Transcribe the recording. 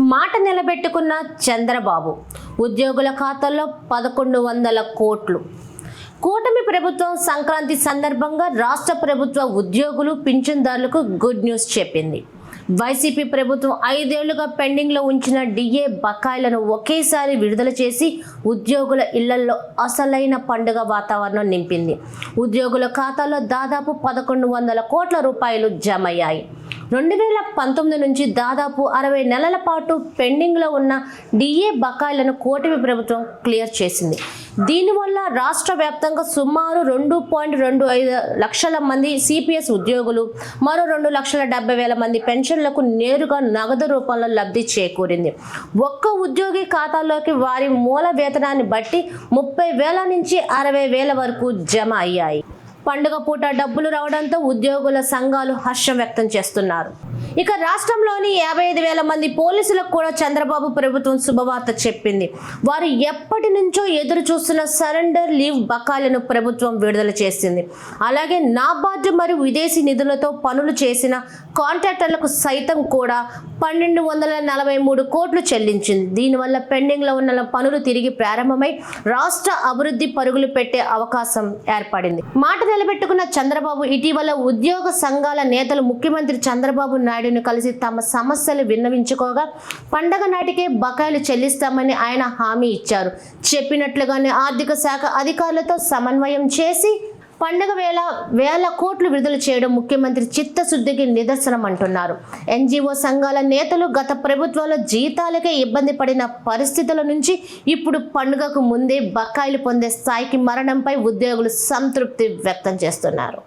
మాట నిలబెట్టుకున్న చంద్రబాబు ఉద్యోగుల ఖాతాల్లో పదకొండు వందల కోట్లు. కూటమి ప్రభుత్వం సంక్రాంతి సందర్భంగా రాష్ట్ర ప్రభుత్వ ఉద్యోగులు పింఛన్దారులకు గుడ్ న్యూస్ చెప్పింది. వైసీపీ ప్రభుత్వం ఐదేళ్ళుగా పెండింగ్లో ఉంచిన డిఏ బకాయిలను ఒకేసారి విడుదల చేసి ఉద్యోగుల ఇళ్ళలో అసలైన పండుగ వాతావరణం నింపింది. ఉద్యోగుల ఖాతాలో దాదాపు పదకొండు వందల కోట్ల రూపాయలు జమయ్యాయి. రెండు వేల పంతొమ్మిది నుంచి దాదాపు అరవై నెలల పాటు పెండింగ్లో ఉన్న డిఏ బకాయిలను కూటమి ప్రభుత్వం క్లియర్ చేసింది. దీనివల్ల రాష్ట్ర వ్యాప్తంగా సుమారు రెండు పాయింట్ రెండు ఐదు లక్షల మంది సిపిఎస్ ఉద్యోగులు మరో రెండు లక్షల డెబ్బై వేల మంది పెన్షన్లకు నేరుగా నగదు రూపంలో లబ్ధి చేకూరింది. ఒక్క ఉద్యోగి ఖాతాలోకి వారి మూల వేతనాన్ని బట్టి ముప్పై వేల నుంచి అరవై వేల వరకు జమ అయ్యాయి. పండుగ పూట డబ్బులు రావడంతో ఉద్యోగుల సంఘాలు హర్షం వ్యక్తం చేస్తున్నారు. ఇక రాష్ట్రంలోని యాభై ఐదు వేల మంది పోలీసులకు కూడా చంద్రబాబు ప్రభుత్వం శుభవార్త చెప్పింది. వారు ఎప్పటి నుంచో ఎదురు చూస్తున్న సరెండర్ లీవ్ బకాయిలను ప్రభుత్వం విడుదల చేసింది. అలాగే నాబార్డు మరియు విదేశీ నిధులతో పనులు చేసిన కాంట్రాక్టర్లకు సైతం కూడా పన్నెండు వందల నలభై మూడు కోట్లు చెల్లించింది. దీనివల్ల పెండింగ్లో ఉన్న పనులు తిరిగి ప్రారంభమై రాష్ట్ర అభివృద్ధి పరుగులు పెట్టే అవకాశం ఏర్పడింది. మాట నిలబెట్టుకున్న చంద్రబాబు ఇటీవల ఉద్యోగ సంఘాల నేతలు ముఖ్యమంత్రి చంద్రబాబు నాయుడు నాయుడును కలిసి తమ సమస్యలు విన్నవించుకోగా పండగ నాటికే బకాయిలు చెల్లిస్తామని ఆయన హామీ ఇచ్చారు. చెప్పినట్లుగానే ఆర్థిక శాఖ అధికారులతో సమన్వయం చేసి పండుగ వేళ వేల కోట్లు విడుదల చేయడం ముఖ్యమంత్రి చిత్తశుద్ధికి నిదర్శనం అంటున్నారు ఎన్జిఓ సంఘాల నేతలు గత ప్రభుత్వాల జీతాలకే ఇబ్బంది పడిన పరిస్థితుల నుంచి ఇప్పుడు పండుగకు ముందే బకాయిలు పొందే స్థాయికి మరణంపై ఉద్యోగులు సంతృప్తి వ్యక్తం చేస్తున్నారు.